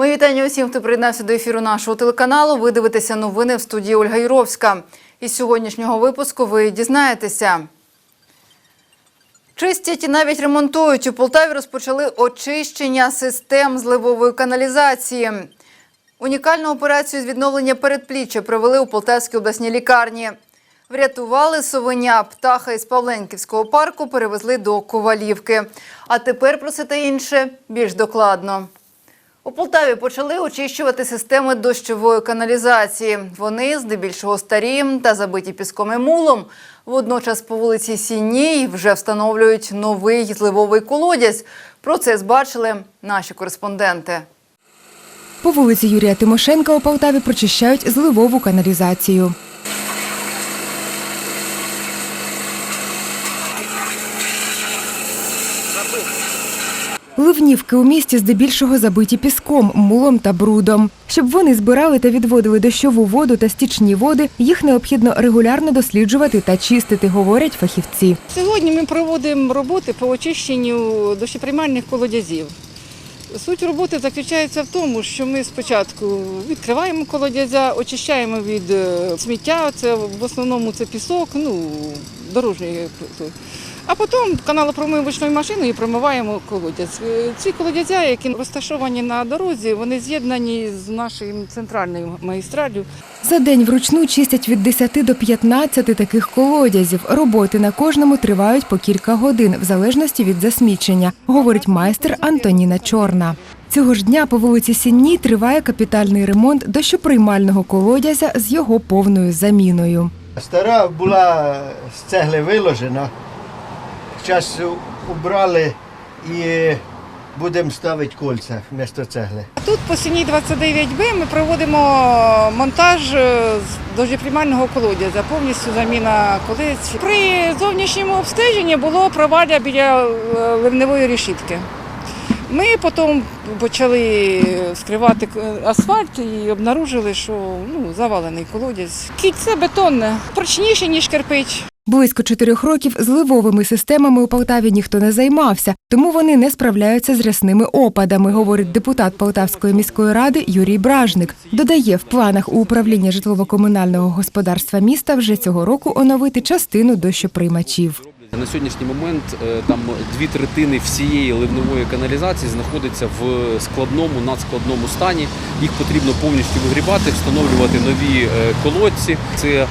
Мої вітання усім, хто приєднався до ефіру нашого телеканалу. Ви дивитеся новини в студії Ольга Юровська. Із сьогоднішнього випуску ви дізнаєтеся. Чистять і навіть ремонтують. У Полтаві розпочали очищення систем зливової каналізації. Унікальну операцію з відновлення передпліччя провели у Полтавській обласній лікарні. Врятували совеня птаха із Павленківського парку, перевезли до Ковалівки. А тепер про це та інше більш докладно. У Полтаві почали очищувати системи дощової каналізації. Вони здебільшого старі та забиті піском і мулом. Водночас по вулиці Сінній вже встановлюють новий зливовий колодязь. Процес бачили наші кореспонденти. По вулиці Юрія Тимошенка у Полтаві прочищають зливову каналізацію. Ливнівки у місті здебільшого забиті піском, мулом та брудом. Щоб вони збирали та відводили дощову воду та стічні води, їх необхідно регулярно досліджувати та чистити, говорять фахівці. Сьогодні ми проводимо роботи по очищенню дощоприймальних колодязів. Суть роботи заключається в тому, що ми спочатку відкриваємо колодязя, очищаємо від е, сміття, це в основному це пісок, ну, дорожньої. А потім каналопромивочною машиною промиваємо колодязь. Е, Ці колодязя, які розташовані на дорозі, вони з'єднані з нашою центральною магістралью. За день вручну чистять від 10 до 15 таких колодязів. Роботи на кожному тривають по кілька годин, в залежності від засмічення, говорить майстер Антоніна Чорна. Цього ж дня по вулиці Сінній триває капітальний ремонт дощоприймального колодязя з його повною заміною. Стара була з цегли виложена. Зараз убрали і будемо ставити кольця вмісто цегли. Тут по сіні 29Б ми проводимо монтаж е, з дощоприймального колодязя, повністю заміна колець. При зовнішньому обстеженні було проваля біля е, ливневої решітки. Ми потім почали скривати асфальт і обнаружили, що ну, завалений колодязь. Кільце бетонне, прочніше, ніж кирпич. Близько чотирьох років зливовими системами у Полтаві ніхто не займався, тому вони не справляються з рясними опадами, говорить депутат Полтавської міської ради Юрій Бражник. Додає, в планах у управління житлово-комунального господарства міста вже цього року оновити частину дощоприймачів. На сьогоднішній момент е, там дві третини всієї ливневої каналізації знаходиться в складному, надскладному стані. Їх потрібно повністю вигрібати, встановлювати нові е, колодці. Це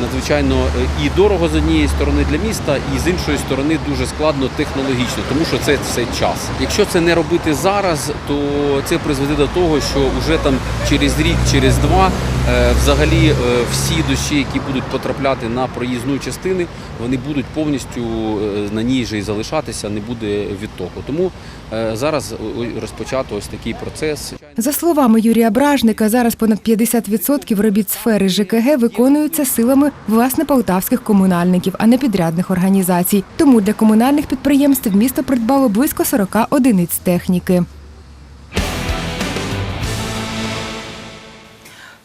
надзвичайно е, і дорого з однієї сторони для міста, і з іншої сторони дуже складно технологічно, тому що це все час. Якщо це не робити зараз, то це призведе до того, що вже там через рік, через два е, взагалі е, всі дощі, які будуть потрапляти на проїзну частини, вони будуть повністю е, на ній же і залишатися, не буде від того. Тому е, зараз розпочато ось такий процес. За словами Юрія Бражника, зараз понад 50% робіт сфери ЖКГ виконуються силами власне полтавських комунальників, а не підрядних організацій. Тому для комунальних підприємств місто придбало близько 40 одиниць техніки.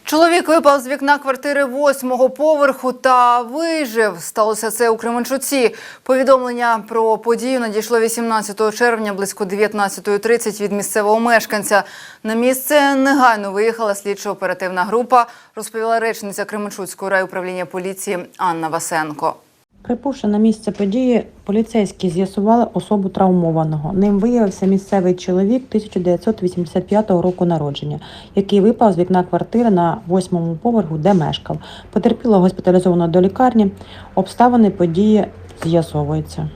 Чоловік випав з вікна квартири восьмого поверху та вижив. Сталося це у Кременчуці. Повідомлення про подію надійшло 18 червня близько 19.30 від місцевого мешканця. На місце негайно виїхала слідчо-оперативна група, розповіла речниця Кременчуцького райуправління поліції Анна Васенко. Прибувши на місце події, поліцейські з'ясували особу травмованого. Ним виявився місцевий чоловік 1985 року народження, який випав з вікна квартири на восьмому поверху, де мешкав. Потерпіло госпіталізовано до лікарні. Обставини події з'ясовуються.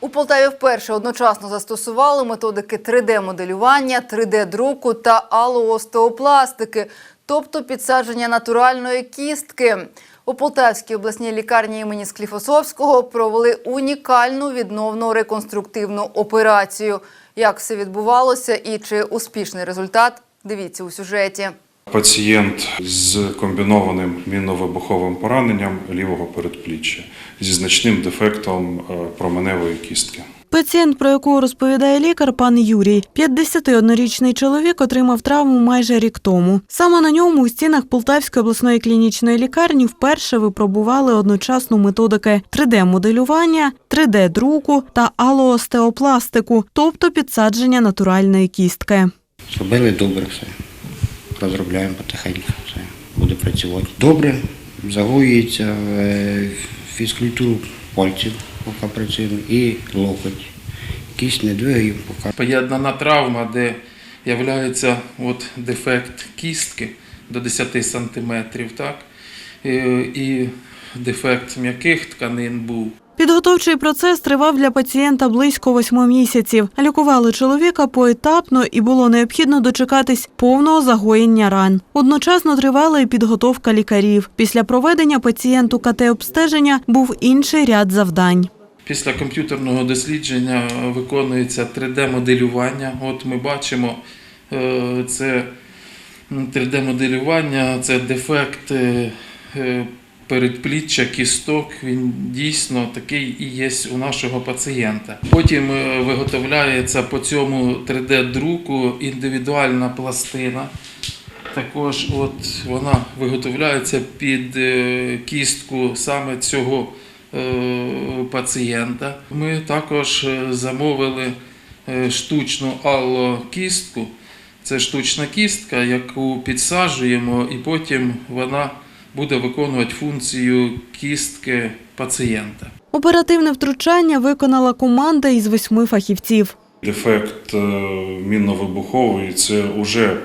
У Полтаві вперше одночасно застосували методики 3D-моделювання, 3D-друку та алоостеопластики, тобто підсадження натуральної кістки. У Полтавській обласній лікарні імені Скліфосовського провели унікальну відновну реконструктивну операцію. Як все відбувалося і чи успішний результат, дивіться у сюжеті. Пацієнт з комбінованим мінно-вибуховим пораненням лівого передпліччя зі значним дефектом е, променевої кістки. Пацієнт, про якого розповідає лікар, пан Юрій, 51-річний чоловік отримав травму майже рік тому. Саме на ньому у стінах Полтавської обласної клінічної лікарні вперше випробували одночасну методики 3D-моделювання, 3D-друку та алоостеопластику, тобто підсадження натуральної кістки. Зробили добре все. Розробляємо потихеньку все. Буде працювати. Добре, загоюється е, фізкультуру пальців, поки працюємо, і локоть. Кість не двигаємо, поки Поєднана травма, де являється от дефект кістки до 10 см, так? І, і дефект м'яких тканин був. Підготовчий процес тривав для пацієнта близько восьми місяців. Лікували чоловіка поетапно і було необхідно дочекатись повного загоєння ран. Одночасно тривала і підготовка лікарів. Після проведення пацієнту КТ-обстеження був інший ряд завдань. Після комп'ютерного дослідження виконується 3D-моделювання. От ми бачимо, е, це 3D-моделювання, це дефект е, передпліччя, кісток. Він дійсно такий і є у нашого пацієнта. Потім е, виготовляється по цьому 3D-друку індивідуальна пластина. Також от вона виготовляється під кістку саме цього пацієнта. Ми також е, замовили е, штучну аллокістку. Це штучна кістка, яку підсаджуємо, і потім вона буде виконувати функцію кістки пацієнта. Оперативне втручання виконала команда із восьми фахівців. Дефект е, мінно-вибуховий це вже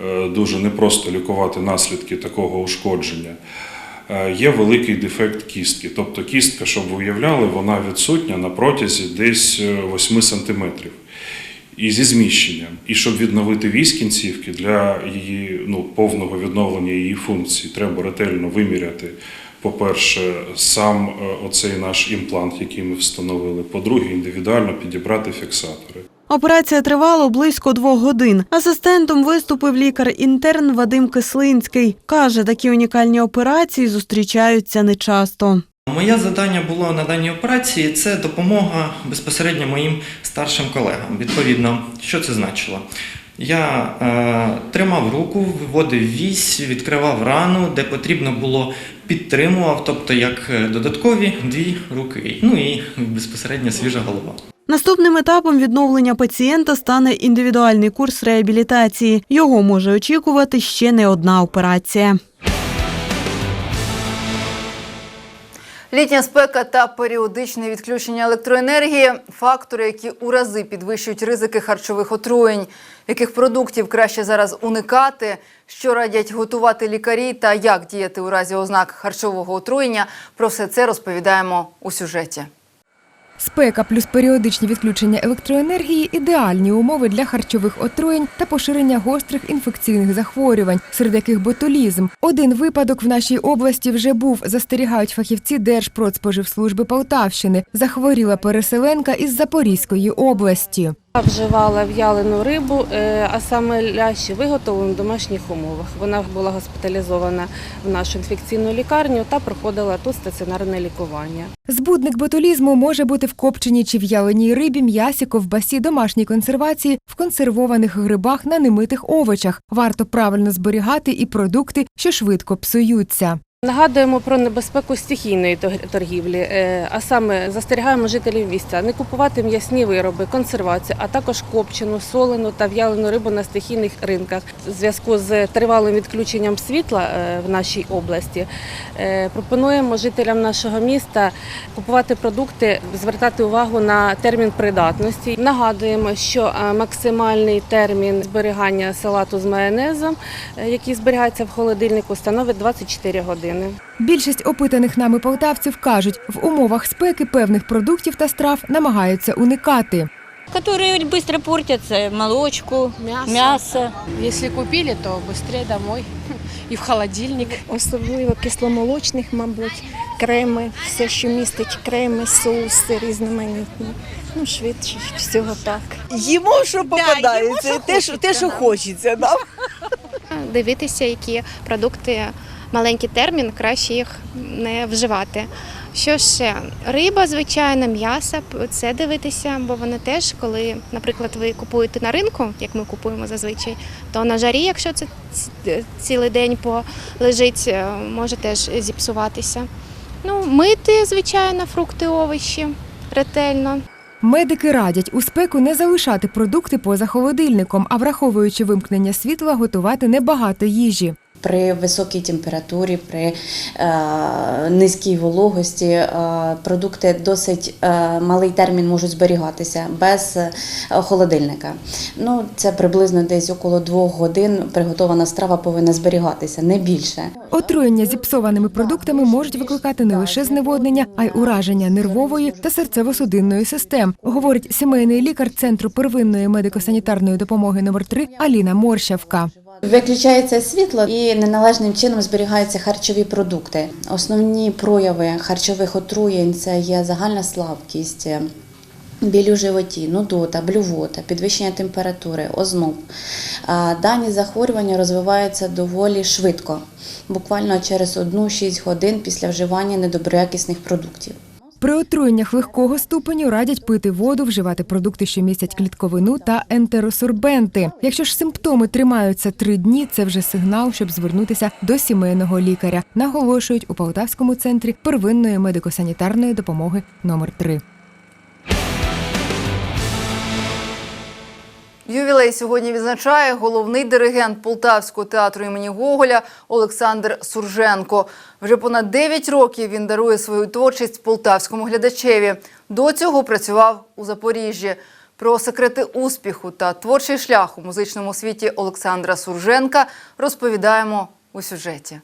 е, дуже непросто лікувати наслідки такого ушкодження. Е, Є великий дефект кістки, тобто кістка, щоб ви уявляли, вона відсутня на протязі десь е, 8 см. І зі зміщенням. І щоб відновити вісь кінцівки для її ну, повного відновлення її функцій, треба ретельно виміряти, по-перше, сам е, оцей наш імплант, який ми встановили. По-друге, індивідуально підібрати фіксатори. Операція тривала близько двох годин. Асистентом виступив лікар-інтерн Вадим Кислинський. Каже, такі унікальні операції зустрічаються нечасто. Моє завдання було на даній операції це допомога безпосередньо моїм старшим колегам. Відповідно, що це значило? Я е, тримав руку, виводив вісь, відкривав рану, де потрібно було підтримував, тобто як е, додаткові дві руки. Ну і безпосередньо свіжа голова. Наступним етапом відновлення пацієнта стане індивідуальний курс реабілітації. Його може очікувати ще не одна операція. Літня спека та періодичне відключення електроенергії фактори, які у рази підвищують ризики харчових отруєнь. Яких продуктів краще зараз уникати, що радять готувати лікарі та як діяти у разі ознак харчового отруєння. Про все це розповідаємо у сюжеті. Спека плюс періодичні відключення електроенергії ідеальні умови для харчових отруєнь та поширення гострих інфекційних захворювань, серед яких ботулізм. Один випадок в нашій області вже був. Застерігають фахівці Держпродспоживслужби Полтавщини. Захворіла переселенка із Запорізької області. Вживала в'ялену рибу, е, а саме лящі виготовлені в домашніх умовах. Вона була госпіталізована в нашу інфекційну лікарню та проходила тут стаціонарне лікування. Збудник ботулізму може бути в копченій чи в'яленій рибі, м'ясі, ковбасі, домашній консервації, в консервованих грибах, на немитих овочах. Варто правильно зберігати і продукти, що швидко псуються. Нагадуємо про небезпеку стихійної торгівлі, е, а саме застерігаємо жителів місця не купувати м'ясні вироби, консервацію, а також копчену, солену та в'ялену рибу на стихійних ринках. У зв'язку з тривалим відключенням світла е, в нашій області е, пропонуємо жителям нашого міста купувати продукти, звертати увагу на термін придатності. Нагадуємо, що максимальний термін зберігання салату з майонезом, який зберігається в холодильнику, становить 24 години Більшість опитаних нами полтавців кажуть, в умовах спеки певних продуктів та страв намагаються уникати. которые быстро портятся, молочку, мясо. Если купили, то быстрее домой і в холодильник. Особливо кисломолочних, мабуть, креми, все, що містить креми, соуси різноманітні. Ну, швидше всього так. Їмо, що попадається, те, що, те, що хочеться. Да? Дивитися, які продукти маленький термін, краще їх не вживати. Що ще? Риба, звичайно, м'ясо, це дивитися, бо вони теж, коли, наприклад, ви купуєте на ринку, як ми купуємо зазвичай, то на жарі, якщо це цілий день полежить, е, може теж зіпсуватися. Ну, мити, звичайно, фрукти, овочі ретельно. Медики радять у спеку не залишати продукти поза холодильником, а враховуючи вимкнення світла, готувати небагато їжі. При високій температурі, при е, низькій вологості е, продукти досить е, малий термін можуть зберігатися без е, холодильника. Ну, це приблизно десь около двох годин приготована страва повинна зберігатися, не більше. Отруєння зіпсованими продуктами можуть викликати не лише зневоднення, а й ураження нервової та серцево-судинної систем, говорить сімейний лікар Центру первинної медико-санітарної допомоги номер 3 Аліна Морщавка. Виключається світло і неналежним чином зберігаються харчові продукти. Основні прояви харчових отруєнь це є загальна слабкість. Біль у животі, нудота, блювота, підвищення температури, озноб. Дані захворювання розвиваються доволі швидко, буквально через 1-6 годин після вживання недоброякісних продуктів. При отруєннях легкого ступеню радять пити воду, вживати продукти, що містять клітковину та ентеросорбенти. Якщо ж симптоми тримаються три дні, це вже сигнал, щоб звернутися до сімейного лікаря. Наголошують у Полтавському центрі первинної медико-санітарної допомоги номер 3 Ювілей сьогодні відзначає головний диригент Полтавського театру імені Гоголя Олександр Сурженко. Вже понад 9 років він дарує свою творчість полтавському глядачеві. До цього працював у Запоріжжі. Про секрети успіху та творчий шлях у музичному світі Олександра Сурженка розповідаємо у сюжеті.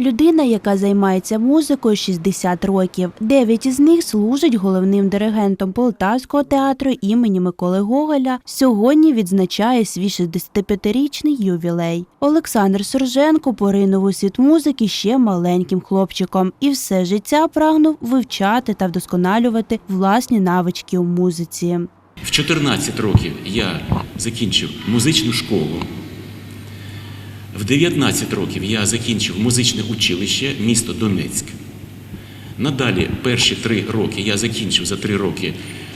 Людина, яка займається музикою 60 років. Дев'ять із них служить головним диригентом Полтавського театру імені Миколи Гоголя. Сьогодні відзначає свій 65-річний ювілей. Олександр Сурженко поринув у світ музики ще маленьким хлопчиком і все життя прагнув вивчати та вдосконалювати власні навички у музиці. В 14 років я закінчив музичну школу. В 19 років я закінчив музичне училище місто Донецьк. Надалі перші три роки я закінчив за три роки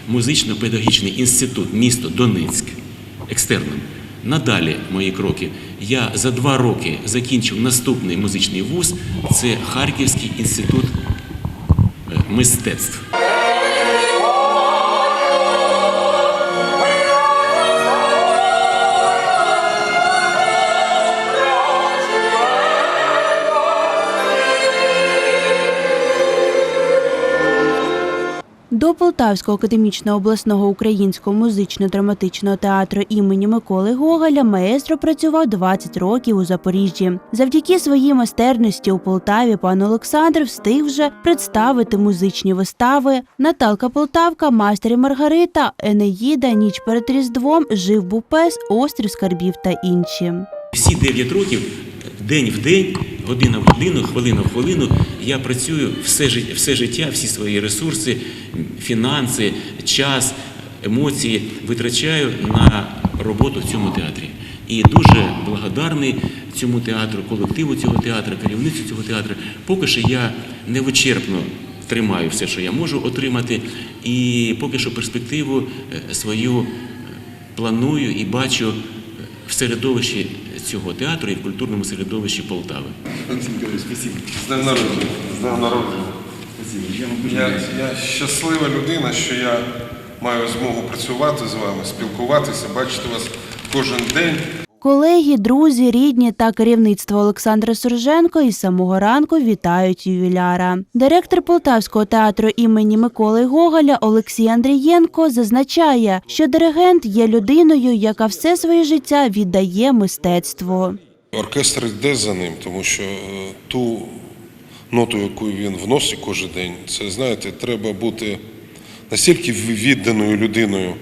музично-педагогічний інститут місто Донецьк екстерном. Надалі мої кроки. Я за два роки закінчив наступний музичний вуз. Це Харківський інститут е, мистецтв. До Полтавського академічного обласного українського музично-драматичного театру імені Миколи Гоголя маестро працював 20 років у Запоріжжі. Завдяки своїй майстерності у Полтаві пан Олександр встиг вже представити музичні вистави Наталка Полтавка, Мастер і Маргарита, Енеїда, Ніч перед Різдвом, Жив був пес, Острів скарбів та інші. Всі 9 років, день в день, година в годину, хвилина в хвилину, я працюю все, жит- все життя, всі свої ресурси, фінанси, час, емоції витрачаю на роботу в цьому театрі. І дуже благодарний цьому театру, колективу цього театру, керівництву цього театру. Поки що я невичерпно тримаю все, що я можу отримати, і поки що перспективу е, свою е, планую і бачу в середовищі цього театру і в культурному середовищі Полтави. Спасибо. З днем народження. З днем народження. Я, я щаслива людина, що я маю змогу працювати з вами, спілкуватися, бачити вас кожен день. Колеги, друзі, рідні та керівництво Олександра Сурженко із самого ранку вітають ювіляра. Директор Полтавського театру імені Миколи Гоголя Олексій Андрієнко зазначає, що диригент є людиною, яка все своє життя віддає мистецтву. Оркестр йде за ним, тому що е, ту ноту, яку він вносить кожен день, це знаєте, треба бути настільки відданою людиною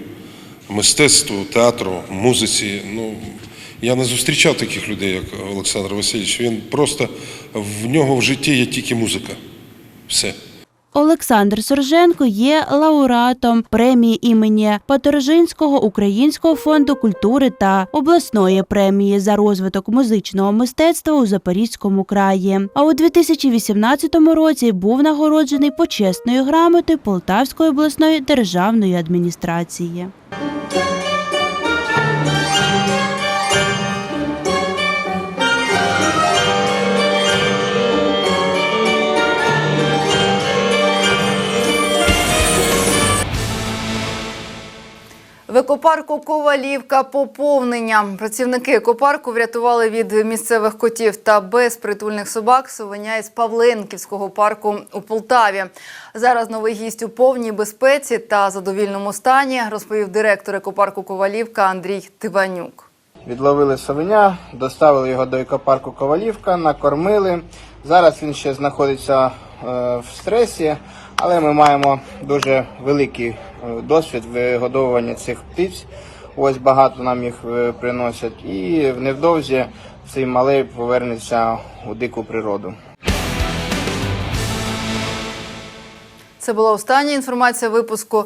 мистецтву, театру, музиці. Ну, я не зустрічав таких людей, як Олександр Васильович. Він просто в нього в житті є тільки музика. Все. Олександр Сорженко є лауреатом премії імені Паторжинського Українського фонду культури та обласної премії за розвиток музичного мистецтва у Запорізькому краї. А у 2018 році був нагороджений почесною грамотою Полтавської обласної державної адміністрації. В екопарку Ковалівка поповнення. Працівники екопарку врятували від місцевих котів та безпритульних собак совеня із Павленківського парку у Полтаві. Зараз новий гість у повній безпеці та задовільному стані, розповів директор екопарку Ковалівка Андрій Тиванюк. Відловили совеня, доставили його до екопарку Ковалівка, накормили. Зараз він ще знаходиться е, в стресі, але ми маємо дуже великий е, досвід вигодовування цих птиць. Ось багато нам їх е, приносять. І невдовзі цей малий повернеться у дику природу. Це була остання інформація випуску.